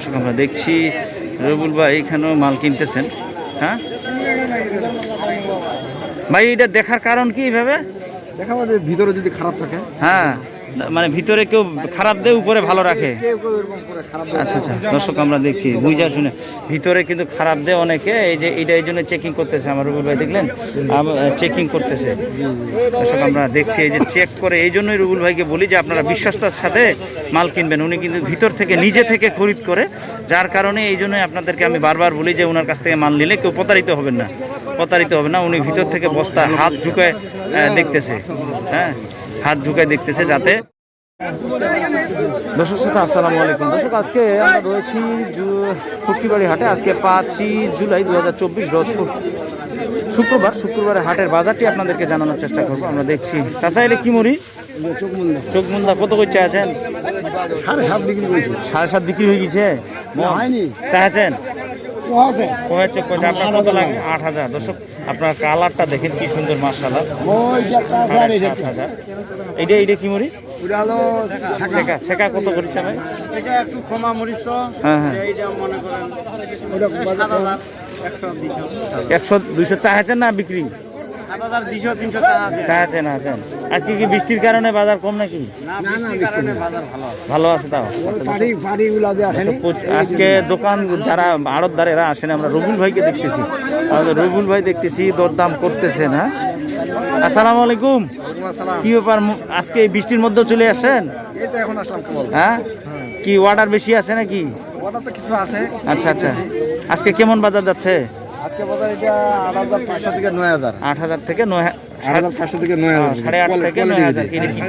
দর্শক আমরা দেখছি রবুল ভাই এখানেও মাল কিনতেছেন। হ্যাঁ? ভাই এটা দেখার কারণ কি এইভাবে? দেখা ভিতরে যদি খারাপ থাকে। হ্যাঁ। মানে ভিতরে কেউ খারাপ দেয় উপরে ভালো রাখে? আচ্ছা আচ্ছা। দর্শক আমরা দেখছি বুঝা শুনে। ভিতরে কিন্তু খারাপ দেয় অনেকে এই যে এটা এই জন্য চেকিং করতেছে আমার রুবুল ভাই দেখলেন? চেকিং করতেছে। দর্শক আমরা দেখছি এই যে চেক করে এই জন্যই রুবুল ভাইকে বলি যে আপনারা বিশ্বাসটার সাথে মাল কিনবেন। উনি কিন্তু ভিতর থেকে নিজে থেকে খরিদ করে যার কারণে এই জন্যই আপনাদেরকে আমি বারবার বলি যে ওনার কাছ থেকে মাল নিলে কেউ প্রতারিত হবেন না। প্রতারিত হবে না উনি ভিতর থেকে বস্তা হাত আহ, দেখতেছে। হ্যাঁ? হাত ঢুকায় দেখতেছে যাতে দর্শক শ্রোতা আসসালামু আলাইকুম। দর্শক আজকে আমরা রয়েছি ফুটকিবাড়ি হাটে। আজকে পাঁচই জুলাই দু হাজার চব্বিশ রোজ শুক্রবার। শুক্রবারের হাটের বাজারটি আপনাদেরকে জানানোর চেষ্টা করব। আমরা দেখছি। চাচা এলে কি মরি চোখ মুন্দা। কত করে চাচ্ছেন সাড়ে সাত বিক্রি করেছি। সাড়ে সাত বিক্রি হয়ে গেছে? হয়নি। আপনার কত লাগে। আট হাজার। দর্শক আপনার কালারটা দেখেন কি সুন্দর মাসালা সাত হাজার। এইটা এইটা কি মুড়ি ছেকা ছেকা কত একটু মরিচ হ্যাঁ হ্যাঁ। মনে করেন একশো দুইশো। দুইশো না বিক্রি? সাত হাজার দুইশো তিনশো টাকা আছে চাচ্ছেন আছেন আজকে কি বৃষ্টির কারণে বাজার কম নাকি? না বৃষ্টির কারণে বাজার ভালো আছে। তাও? আচ্ছা, আসেনি? প্রচ- আজকে দোকান যারা আড়তদারেরা আসেন আমরা রবুল ভাইকে দেখতেছি। রবুল ভাই দেখতেছি দরদাম করতেছেন হ্যাঁ আসসালামু আলাইকুম। কি ব্যাপার আজকে এই বৃষ্টির মধ্যেও চলে আসেন? এই তো এখন আসলাম কেবল হ্যাঁ? কি অর্ডার বেশি আছে নাকি? কিছু আছে। আচ্ছা আচ্ছা। আজকে কেমন বাজার যাচ্ছে? আজকে বাজার এটা আট হাজার পাঁচশো থেকে নয় হাজার। আট হাজার থেকে নয় আট হাজার পাঁচশো থেকে নয় হাজার সাড়ে আট থেকে নয় হাজার এটা কি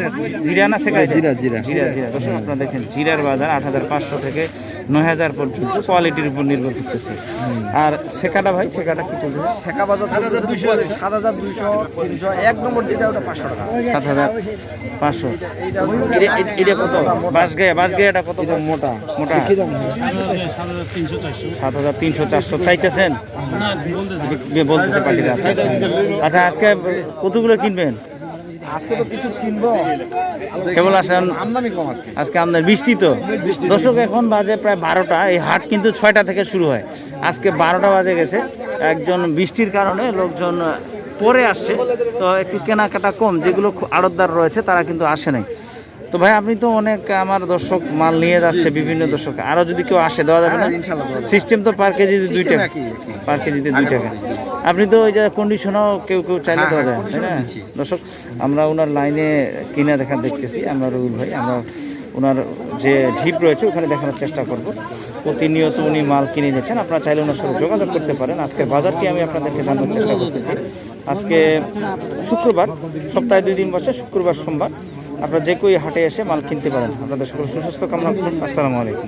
জিরা না সেকা জিরা, জিরা। জিরা জিরা। দর্শক আপনারা দেখেন জিরার বাজার আট হাজার পাঁচশো থেকে নয় হাজার পর্যন্ত কোয়ালিটির উপর নির্ভর করতেছে। আর সেকাটা ভাই সেকাটা কি চলছে? ঠেকা বাজার সাত হাজার দুইশো সাত হাজার দুইশো তিনশো এক নম্বর যেটা ওটা পাঁচশো টাকা। সাত হাজার পাঁচশো। এটা- কত? বাস গায়ে বাস গায়েটা কত? মোটা। মোটা। সাত হাজার তিনশো চারশো। চাইতেছেন? বলতেছে। পাখিরা। আচ্ছা আজকে কতগুলো কিনবেন? আজকে তো কিছু কিনবো। কেবল আসেন। আমদানি কম আজকে। বৃষ্টি তো। দর্শক এখন বাজে প্রায় বারোটা। এই হাট কিন্তু ছয়টা থেকে শুরু হয়। আজকে বারোটা বাজে গেছে। একজন বৃষ্টির কারণে লোকজন পরে আসছে। তো একটু কেনাকাটা কম। যেগুলো আড়তদার রয়েছে তারা কিন্তু আসে নাই। তো ভাই আপনি তো অনেক আমার দর্শক মাল নিয়ে যাচ্ছে বিভিন্ন দর্শক। আরও যদি কেউ আসে দেওয়া যাবে না? হ্যাঁ। সিস্টেম তো পার কেজিতে দুই টাকা। পার কেজিতে দুই টাকা। আপনি তো ওই যে কন্ডিশনও কেউ কেউ চাইলে দেওয়া যায় তাই না? দর্শক আমরা ওনার লাইনে কিনে দেখা দেখতেছি আমরা রুল ভাই আমরা ওনার যে ঢিপ রয়েছে ওখানে দেখানোর চেষ্টা করব। প্রতিনিয়ত উনি মাল কিনে নিয়েছেন আপনারা চাইলে ওনার সাথে যোগাযোগ করতে পারেন। আজকের বাজারটি আমি আপনাদেরকে জানানোর চেষ্টা করতেছি। আজকে শুক্রবার সপ্তাহে দুই দিন বসে শুক্রবার সোমবার। আপনারা যে কই হাটে এসে মাল কিনতে পারেন। আপনাদের সকল সুস্বাস্থ্য কামনা করুন। আসসালামু আলাইকুম।